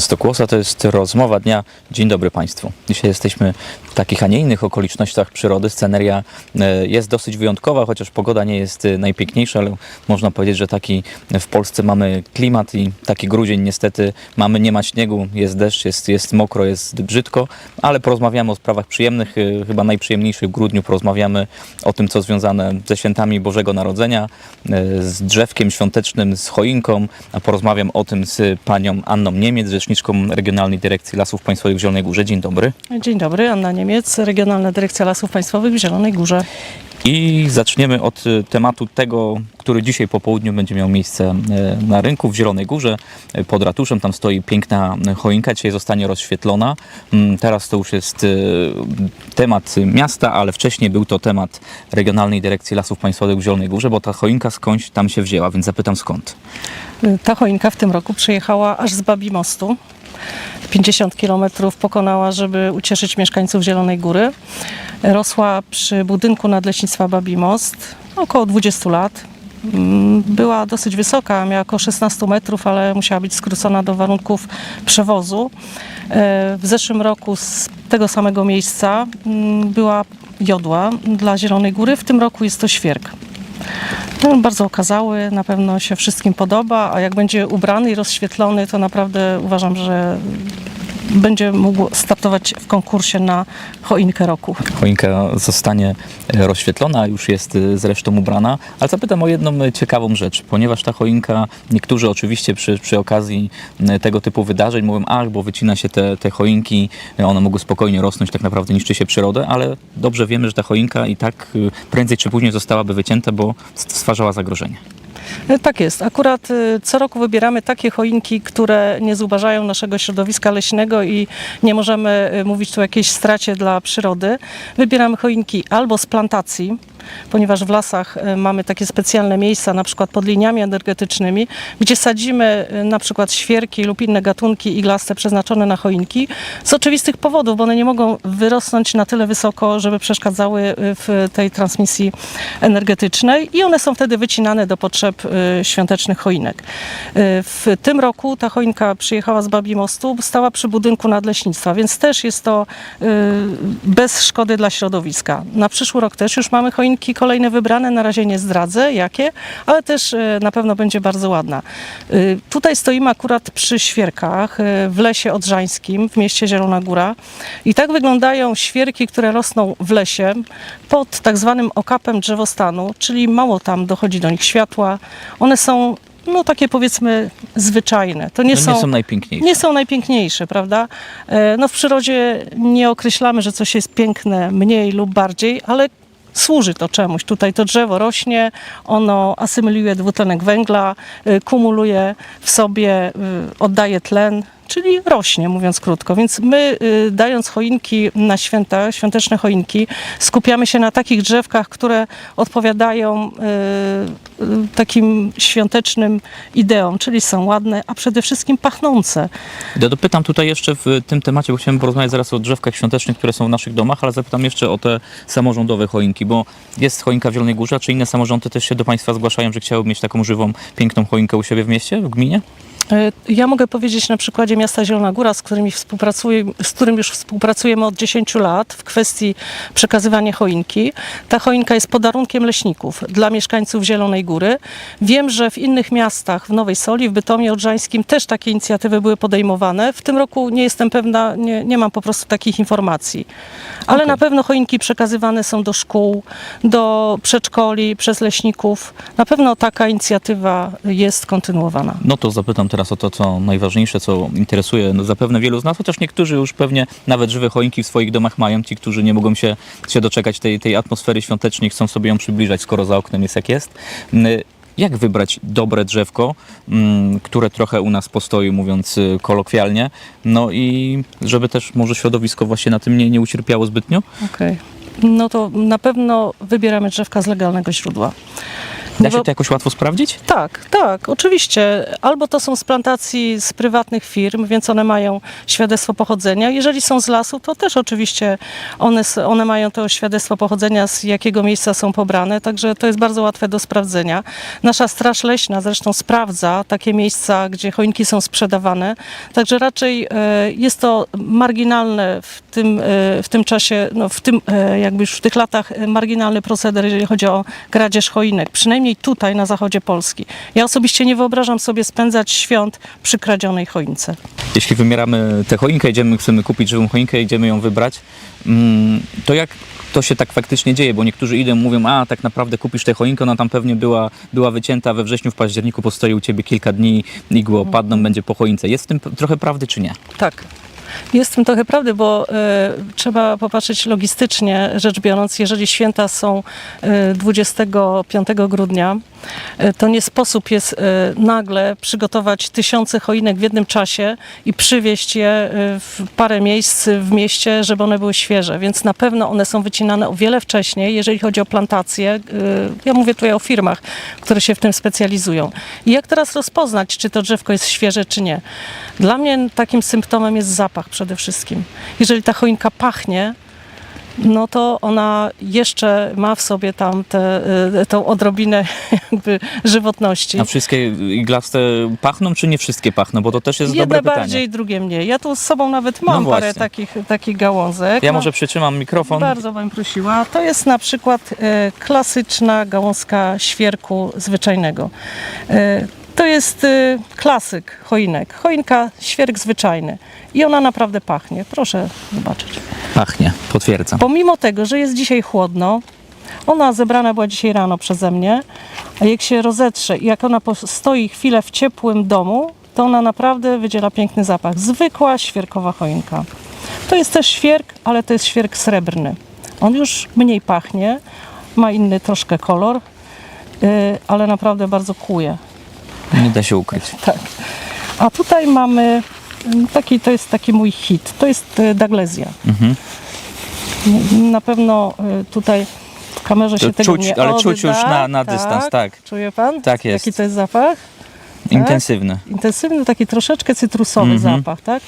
Stokłosa to jest rozmowa dnia. Dzień dobry Państwu. Dzisiaj jesteśmy w takich, a nie innych okolicznościach przyrody. Sceneria e, jest dosyć wyjątkowa, chociaż pogoda nie jest e, najpiękniejsza, ale można powiedzieć, że taki w Polsce mamy klimat i taki grudzień niestety mamy, nie ma śniegu, jest deszcz, jest, jest mokro, jest brzydko, ale porozmawiamy o sprawach przyjemnych. E, Chyba najprzyjemniejszych w grudniu porozmawiamy o tym, co związane ze świętami Bożego Narodzenia, z drzewkiem świątecznym, z choinką, a porozmawiam o tym z panią Anną Niemiec, rzeczniczką Regionalnej Dyrekcji Lasów Państwowych w Zielonej Górze. Dzień dobry. Dzień dobry, Anna Niemiec, Regionalna Dyrekcja Lasów Państwowych w Zielonej Górze. I zaczniemy od y, tematu tego, który dzisiaj po południu będzie miał miejsce y, na rynku w Zielonej Górze y, pod ratuszem. Tam stoi piękna choinka, dzisiaj zostanie rozświetlona. Mm, Teraz to już jest temat miasta, ale wcześniej był to temat Regionalnej Dyrekcji Lasów Państwowych w Zielonej Górze, bo ta choinka skądś tam się wzięła, więc zapytam skąd. Ta choinka w tym roku przyjechała aż z Babi Mostu. 50 kilometrów pokonała, żeby ucieszyć mieszkańców Zielonej Góry. Rosła przy budynku Nadleśnictwa Babi Most około 20 lat. Mm, Była dosyć wysoka, miała około 16 metrów, ale musiała być skrócona do warunków przewozu. E, W zeszłym roku z tego samego miejsca mm, była jodła dla Zielonej Góry, w tym roku jest to świerk. No, bardzo okazały, na pewno się wszystkim podoba, a jak będzie ubrany i rozświetlony, to naprawdę uważam, że będzie mógł startować w konkursie na choinkę roku. Choinka zostanie rozświetlona, już jest e, zresztą ubrana, ale zapytam o jedną e, ciekawą rzecz, ponieważ ta choinka, niektórzy oczywiście przy, przy okazji e, tego typu wydarzeń mówią, ach, bo wycina się te, te choinki, one mogą spokojnie rosnąć, tak naprawdę niszczy się przyrodę, ale dobrze wiemy, że ta choinka i tak prędzej czy później zostałaby wycięta, bo stwarzała zagrożenie. E, Tak jest. Akurat y, co roku wybieramy takie choinki, które nie zubażają naszego środowiska leśnego i nie możemy y, mówić tu o jakiejś stracie dla przyrody. Wybieramy choinki albo z plantacji, ponieważ w lasach y, mamy takie specjalne miejsca, na przykład pod liniami energetycznymi, gdzie sadzimy y, na przykład świerki lub inne gatunki iglaste przeznaczone na choinki z oczywistych powodów, bo one nie mogą wyrosnąć na tyle wysoko, żeby przeszkadzały y, w tej transmisji energetycznej i one są wtedy wycinane do potrzeb świątecznych choinek. W tym roku ta choinka przyjechała z Babi Mostu, stała przy budynku nadleśnictwa, więc też jest to bez szkody dla środowiska. Na przyszły rok też już mamy kolejne wybrane, na razie nie zdradzę jakie, ale też y, na pewno będzie bardzo ładna. Y, Tutaj stoimy akurat przy świerkach y, w lesie odrzańskim w mieście Zielona Góra i tak wyglądają świerki, które rosną w lesie pod tak zwanym okapem drzewostanu, czyli mało tam dochodzi do nich światła. One są no takie powiedzmy zwyczajne. To nie, No są, nie są najpiękniejsze. nie są najpiękniejsze, prawda? E, No w przyrodzie nie określamy, że coś jest piękne mniej lub bardziej, ale służy to czemuś. Tutaj to drzewo rośnie, ono asymiluje dwutlenek węgla, y, kumuluje w sobie, y, oddaje tlen, czyli rośnie, mówiąc krótko. Więc my, y, dając choinki na święta, świąteczne choinki, skupiamy się na takich drzewkach, które odpowiadają y, y, takim świątecznym ideom, czyli są ładne, a przede wszystkim pachnące. Ja dopytam tutaj jeszcze w tym temacie, bo chciałem porozmawiać zaraz o drzewkach świątecznych, które są w naszych domach, ale zapytam jeszcze o te samorządowe choinki, bo jest choinka w Zielonej Górze, czy inne samorządy też się do Państwa zgłaszają, że chciałyby mieć taką żywą, piękną choinkę u siebie w mieście, w gminie? E, Ja mogę powiedzieć na przykładzie miasta Zielona Góra, z, którymi współpracuję, z którym już współpracujemy od 10 lat w kwestii przekazywania choinki. Ta choinka jest podarunkiem leśników dla mieszkańców Zielonej Góry. Wiem, że w innych miastach, w Nowej Soli, w Bytomie Odrzańskim też takie inicjatywy były podejmowane. W tym roku nie jestem pewna, nie, nie mam po prostu takich informacji. Ale Okej. na pewno choinki przekazywane są do szkół, do przedszkoli, przez leśników. Na pewno taka inicjatywa jest kontynuowana. No to zapytam teraz o to, co najważniejsze, co interesuje no zapewne wielu z nas, chociaż niektórzy już pewnie nawet żywe choinki w swoich domach mają, ci, którzy nie mogą się, się doczekać tej, tej atmosfery świątecznej, chcą sobie ją przybliżać, skoro za oknem jest jak jest. Mm, Jak wybrać dobre drzewko, mm, które trochę u nas postoi, mówiąc y, kolokwialnie, no i żeby też może środowisko właśnie na tym nie, nie ucierpiało zbytnio? Okej. No to na pewno wybieramy drzewka z legalnego źródła. Da się bo- to jakoś łatwo sprawdzić? Tak, tak, oczywiście. Albo to są z plantacji z prywatnych firm, więc one mają świadectwo pochodzenia. Jeżeli są z lasu, to też oczywiście one, one mają to świadectwo pochodzenia, z jakiego miejsca są pobrane, także to jest bardzo łatwe do sprawdzenia. Nasza Straż Leśna zresztą sprawdza takie miejsca, gdzie choinki są sprzedawane, także raczej e, jest to marginalne w tym, e, w tym czasie, no w tym e, jakby już w tych latach e, marginalny proceder, jeżeli chodzi o kradzież choinek, przynajmniej tutaj na zachodzie Polski. Ja osobiście nie wyobrażam sobie spędzać świąt przy kradzionej choince. Jeśli wymieramy tę choinkę, idziemy, chcemy kupić żywą choinkę, idziemy ją wybrać, mm, to jak to się tak faktycznie dzieje? Bo niektórzy idą, mówią, a tak naprawdę kupisz tę choinkę, ona tam pewnie była, była wycięta we wrześniu, w październiku, postoi u Ciebie kilka dni, igły opadną, będzie po choince. Jest w tym trochę prawdy, czy nie? Tak. Jest tym trochę prawdy, bo e, trzeba popatrzeć logistycznie rzecz biorąc, jeżeli święta są e, 25 grudnia, to nie sposób jest e, nagle przygotować tysiące choinek w jednym czasie i przywieźć je e, w parę miejsc w mieście, żeby one były świeże. Więc na pewno one są wycinane o wiele wcześniej, jeżeli chodzi o plantacje. E, Ja mówię tutaj o firmach, które się w tym specjalizują. I jak teraz rozpoznać, czy to drzewko jest świeże, czy nie? Dla mnie takim symptomem jest zapach przede wszystkim. Jeżeli ta choinka pachnie, no to ona jeszcze ma w sobie tam tę y, tą odrobinę jakby żywotności. A wszystkie iglaste pachną, czy nie wszystkie pachną? Bo to też jest Jedne dobre bardziej, pytanie. drugie mniej. Ja tu z sobą nawet mam No parę takich, takich gałązek. Ja No, może przytrzymam mikrofon. Bardzo bym prosiła. To jest na przykład e, klasyczna gałązka świerku zwyczajnego. E, to jest e, klasyk choinek. Choinka, świerk zwyczajny. I ona naprawdę pachnie. Proszę zobaczyć. Pachnie, potwierdzam. Pomimo tego, że jest dzisiaj chłodno, ona zebrana była dzisiaj rano przeze mnie, a jak się rozetrze i jak ona stoi chwilę w ciepłym domu, to ona naprawdę wydziela piękny zapach. Zwykła świerkowa choinka. To jest też świerk, ale to jest świerk srebrny. On już mniej pachnie, ma inny troszkę kolor, yy, ale naprawdę bardzo kłuje. Nie da się ukryć. Tak. A tutaj mamy taki, to jest taki mój hit. To jest y, Douglasia. Mhm. Na pewno y, tutaj w kamerze się To tego czuć, nie ale odda. czuć już na- na dystans, tak. Czuje pan? Tak jest. Jaki to jest zapach? Intensywny. Intensywny, taki troszeczkę cytrusowy Mhm. zapach, tak?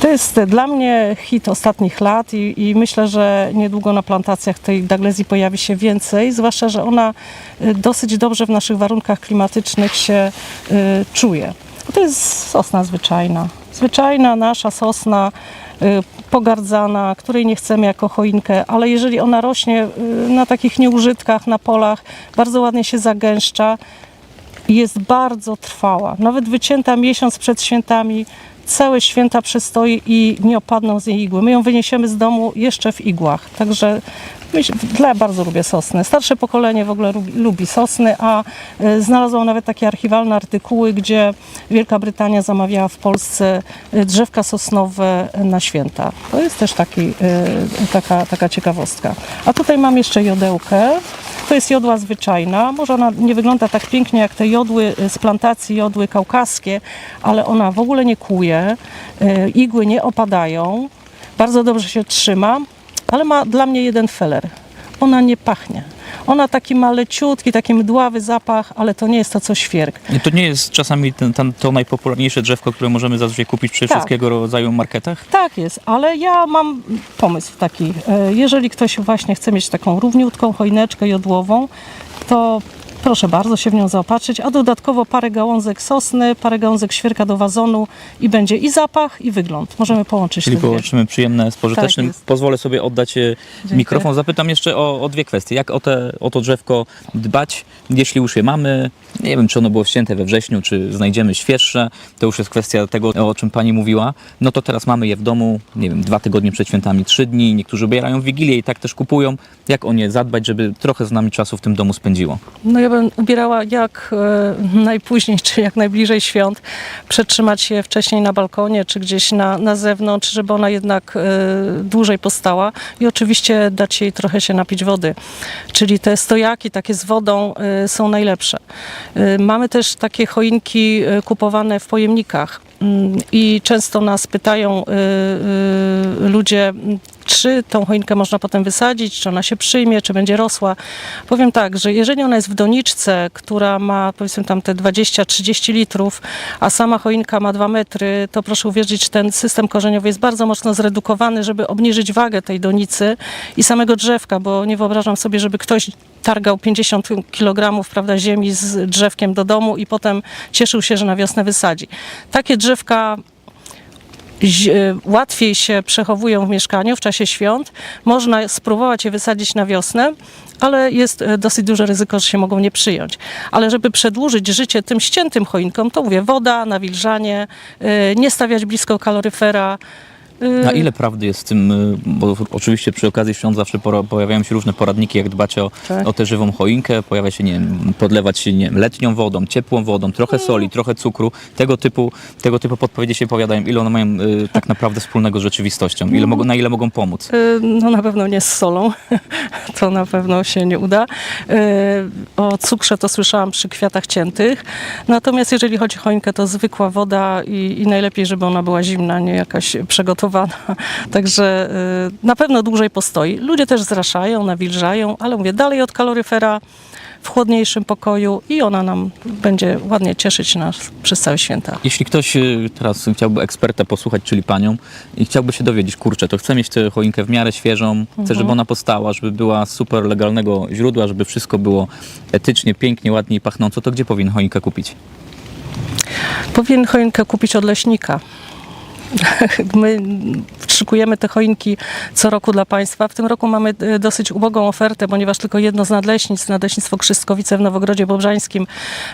To jest e, dla mnie hit ostatnich lat i, i myślę, że niedługo na plantacjach tej Douglesii pojawi się więcej, zwłaszcza, że ona dosyć dobrze w naszych warunkach klimatycznych się y, czuje. To jest sosna zwyczajna. Zwyczajna nasza sosna, y, pogardzana, której nie chcemy jako choinkę, ale jeżeli ona rośnie y, na takich nieużytkach, na polach, bardzo ładnie się zagęszcza, jest bardzo trwała. Nawet wycięta miesiąc przed świętami, całe święta przestoi i nie opadną z niej igły. My ją wyniesiemy z domu jeszcze w igłach. Także dla bardzo lubię sosny. Starsze pokolenie w ogóle lubi, lubi sosny, a y, znalazłam nawet takie archiwalne artykuły, gdzie Wielka Brytania zamawiała w Polsce y, drzewka sosnowe na święta. To jest też taki, y, taka, taka ciekawostka. A tutaj mam jeszcze jodełkę. To jest jodła zwyczajna. Może ona nie wygląda tak pięknie jak te jodły y, z plantacji, jodły kaukaskie, ale ona w ogóle nie kłuje, y, igły nie opadają, bardzo dobrze się trzyma, ale ma dla mnie jeden feler. Ona nie pachnie. Ona taki ma leciutki, taki mdławy zapach, ale to nie jest to co świerk. I To nie jest czasami ten, ten, to najpopularniejsze drzewko, które możemy zazwyczaj kupić przy Tak. wszystkiego rodzaju marketach? Tak jest, ale ja mam pomysł taki. e, Jeżeli ktoś właśnie chce mieć taką równiutką choineczkę jodłową, to proszę bardzo się w nią zaopatrzyć, a dodatkowo parę gałązek sosny, parę gałązek świerka do wazonu i będzie i zapach, i wygląd. Możemy połączyć Czyli te dwie. połączymy przyjemne z pożytecznym. Tak. Pozwolę sobie oddać e, mikrofon. Zapytam jeszcze o, o dwie kwestie. Jak o, te, o to drzewko dbać, jeśli już je mamy? Nie wiem, czy ono było ścięte we wrześniu, czy znajdziemy świeższe. To już jest kwestia tego, o czym pani mówiła. No to teraz mamy je w domu, nie wiem, dwa tygodnie przed świętami, trzy dni. Niektórzy ubierają w Wigilię i tak też kupują. Jak o nie zadbać, żeby trochę z nami czasu w tym domu spędziło? No ja bym ubierała jak e, najpóźniej, czy jak najbliżej świąt, przetrzymać się wcześniej na balkonie, czy gdzieś na, na zewnątrz, żeby ona jednak e, dłużej postała i oczywiście dać jej trochę się napić wody. Czyli te stojaki takie z wodą e, są najlepsze. Y, Mamy też takie choinki y, kupowane w pojemnikach Mm, i często nas pytają y, ludzie, czy tą choinkę można potem wysadzić, czy ona się przyjmie, czy będzie rosła. Powiem tak, że jeżeli ona jest w doniczce, która ma powiedzmy tam te 20-30 litrów, a sama choinka ma 2 metry, to proszę uwierzyć, ten system korzeniowy jest bardzo mocno zredukowany, żeby obniżyć wagę tej donicy i samego drzewka, bo nie wyobrażam sobie, żeby ktoś targał 50 kg prawda, ziemi z drzewkiem do domu i potem cieszył się, że na wiosnę wysadzi. Takie drzewka y, łatwiej się przechowują w mieszkaniu w czasie świąt. Można spróbować je wysadzić na wiosnę, ale jest y, dosyć duże ryzyko, że się mogą nie przyjąć. Ale żeby przedłużyć życie tym ściętym choinkom, to mówię, woda, nawilżanie, y, nie stawiać blisko kaloryfera. Na ile prawdy jest w tym, y, bo oczywiście przy okazji świąt zawsze pojawiają się różne poradniki, jak dbać o, Tak. o tę żywą choinkę, pojawia się, nie wiem, podlewać się, nie wiem, letnią wodą, ciepłą wodą, trochę soli, trochę cukru, tego typu, tego typu podpowiedzi się powiadają, ile one mają y, tak naprawdę wspólnego z rzeczywistością, ile mogą, na ile mogą pomóc. Y, No na pewno nie z solą, to na pewno się nie uda. Y, O cukrze to słyszałam przy kwiatach ciętych. Natomiast jeżeli chodzi o choinkę, to zwykła woda i, i najlepiej, żeby ona była zimna, nie jakaś przygotowana. Także y, na pewno dłużej postoi. Ludzie też zraszają, nawilżają, ale mówię, dalej od kaloryfera w chłodniejszym pokoju i ona nam będzie ładnie cieszyć nas przez całe święta. Jeśli ktoś y, teraz chciałby eksperta posłuchać, czyli panią, i chciałby się dowiedzieć, kurczę, to chcę mieć tę choinkę w miarę świeżą, chcę, żeby ona postała, żeby była super legalnego źródła, żeby wszystko było etycznie, pięknie, ładnie i pachnąco, to gdzie powinien choinkę kupić? Powinien choinkę kupić od leśnika. My szykujemy te choinki co roku dla Państwa. W tym roku mamy e, dosyć ubogą ofertę, ponieważ tylko jedno z nadleśnictw, Nadleśnictwo Krzystkowice w Nowogrodzie Bobrzańskim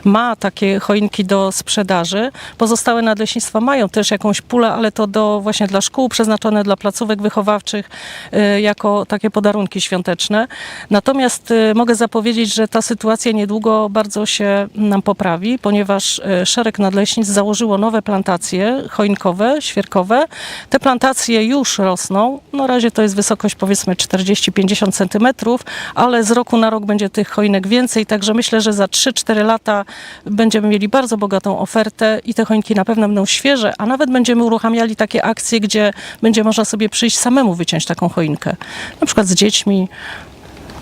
ma takie choinki do sprzedaży. Pozostałe nadleśnictwa mają też jakąś pulę, ale to do, właśnie dla szkół przeznaczone, dla placówek wychowawczych, e, jako takie podarunki świąteczne. Natomiast e, mogę zapowiedzieć, że ta sytuacja niedługo bardzo się nam poprawi, ponieważ szereg nadleśnictw założyło nowe plantacje choinkowe, świerkowe. Te plantacje już rosną. Na razie to jest wysokość powiedzmy 40-50 centymetrów, ale z roku na rok będzie tych choinek więcej, także myślę, że za 3-4 lata będziemy mieli bardzo bogatą ofertę i te choinki na pewno będą świeże, a nawet będziemy uruchamiali takie akcje, gdzie będzie można sobie przyjść samemu wyciąć taką choinkę. Na przykład z dziećmi.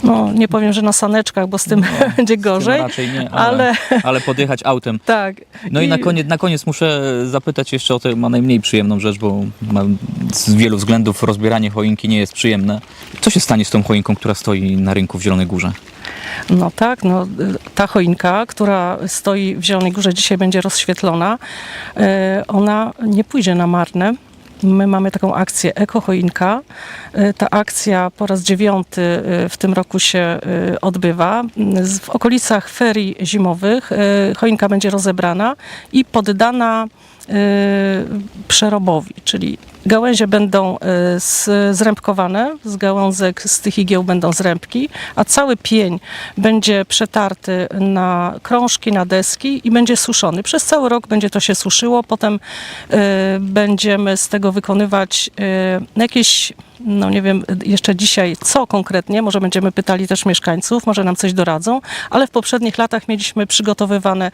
No, nie powiem, że na saneczkach, bo z tym będzie gorzej. No raczej nie, ale, ale- ale podjechać autem. Tak. No i, na, koniec, na koniec muszę zapytać jeszcze o tę ma najmniej przyjemną rzecz, bo z wielu względów rozbieranie choinki nie jest przyjemne. Co się stanie z tą choinką, która stoi na rynku w Zielonej Górze? No tak, no, y, ta choinka, która stoi w Zielonej Górze, dzisiaj będzie rozświetlona, y, ona nie pójdzie na marne. My mamy taką akcję Eko Choinka. Y, Ta akcja po raz dziewiąty y, w tym roku się y, odbywa. W okolicach ferii zimowych choinka będzie rozebrana i poddana przerobowi, czyli gałęzie będą y, zrębkowane, z gałązek z tych igieł będą zrębki, a cały pień będzie przetarty na krążki, na deski i będzie suszony. Przez cały rok będzie to się suszyło, potem y, będziemy z tego wykonywać y, jakieś no nie wiem jeszcze dzisiaj co konkretnie, może będziemy pytali też mieszkańców, może nam coś doradzą, ale w poprzednich latach mieliśmy przygotowywane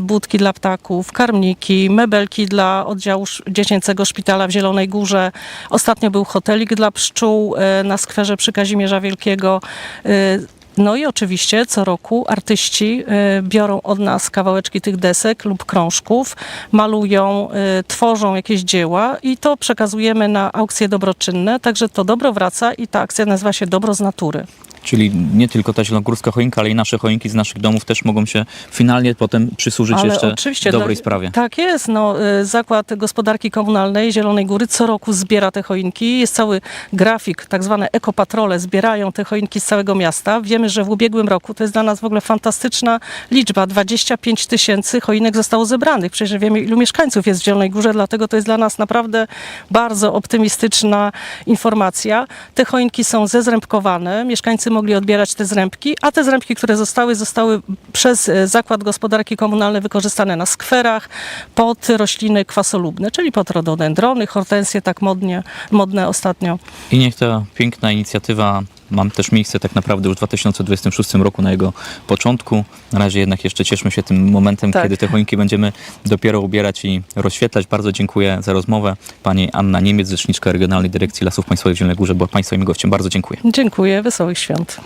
budki dla ptaków, karmniki, mebelki dla oddziału dziecięcego szpitala w Zielonej Górze. Ostatnio był hotelik dla pszczół y, na skwerze przy Kazimierza Wielkiego. Y, no i oczywiście co roku artyści y, biorą od nas kawałeczki tych desek lub krążków, malują, tworzą jakieś dzieła i to przekazujemy na aukcje dobroczynne, także to dobro wraca i ta akcja nazywa się Dobro z natury. Czyli nie tylko ta zielonogórska choinka, ale i nasze choinki z naszych domów też mogą się finalnie potem przysłużyć Ale jeszcze oczywiście, dobrej no, sprawie. Tak jest. No, y, Zakład Gospodarki Komunalnej Zielonej Góry co roku zbiera te choinki. Jest cały grafik, tak zwane ekopatrole zbierają te choinki z całego miasta. Wiemy, że w ubiegłym roku to jest dla nas w ogóle fantastyczna liczba. 25 tysięcy choinek zostało zebranych. Przecież wiemy, ilu mieszkańców jest w Zielonej Górze, dlatego to jest dla nas naprawdę bardzo optymistyczna informacja. Te choinki są zezrębkowane. Mieszkańcy mogli odbierać te zrębki, a te zrębki, które zostały, zostały przez e, Zakład Gospodarki Komunalnej wykorzystane na skwerach pod rośliny kwasolubne, czyli pod rododendrony, hortensje tak modnie, modne ostatnio. I niech ta piękna inicjatywa mam też miejsce tak naprawdę już w 2026 roku na jego początku. Na razie jednak jeszcze cieszmy się tym momentem, Tak. kiedy te choinki będziemy dopiero ubierać i rozświetlać. Bardzo dziękuję za rozmowę. Pani Anna Niemiec, rzeczniczka Regionalnej Dyrekcji Lasów Państwowych w Zielonej Górze, była Państwa moim gościem. Bardzo dziękuję. Dziękuję, wesołych świąt.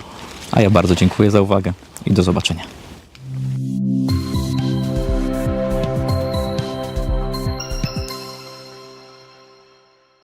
A ja bardzo dziękuję za uwagę i do zobaczenia.